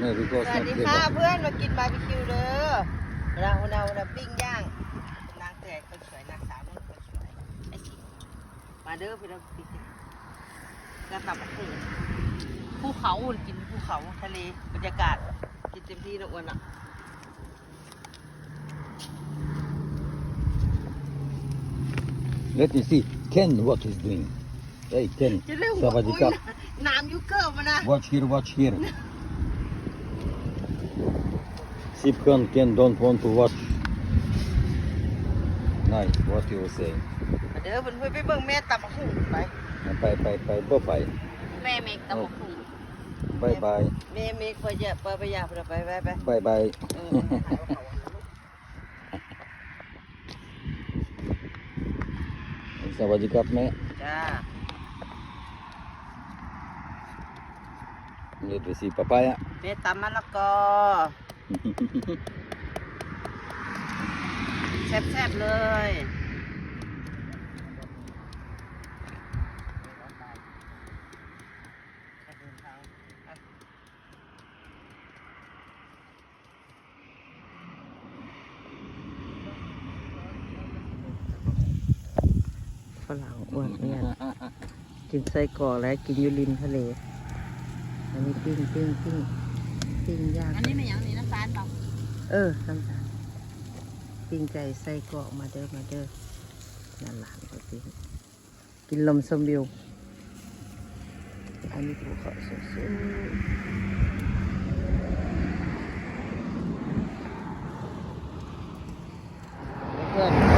No, ส because วัส not ดี clear. ค่ะเพื่อนมากินบาร์บีคิวเด้อเราเราเราปิ้งย่างนางเตยคนสวยนางสาวนุ่นคนสวยไอ้สิมาเด้อพี่เราปิ้งแล้วกลับมาถึงภูเขากินภูเขาทะเลบรรยากาศกินเต็มที่นะอ้วนอะ Let me see. Ken, what he's doing? Hey, Ken. จะเรื่องหัว Savadi อุ้ย Cup. น้ำยูเกิลมานะ Watch here, watch here. Sipkan, Ken don't want to watch. Nice, what you were saying. เด้อเพื่อนๆไปเบิ่งแม่ตับหุ่งไป Bye, bye, bye, bye, bye. แม่เมกตะบกหุ่ง Bye, bye. แม่เมฆพอจะเปิดไปยาไปไปไปไป Bye, bye. เออ Savadi Cup, me. จ้า Let me see papaya. แม่ตำมะละกอ แซ่บๆเลยฝรั่งอ้วนเนี่ยกินไส้กรอกแล้วกินอยูริมทะเล อันนี้ปิ้งปิ้งปิ้ง ปิ้งยาง อันนี้ไม่ยังนี่น้ำตาลเปล่าเออน้ำตาลปิ้งไก่ใส่กรอกมาเด้อมาเด้อนั่นหลานก็ปิ้งกินลมสมบิวอันนี้ภูเขาสูงเพื่อน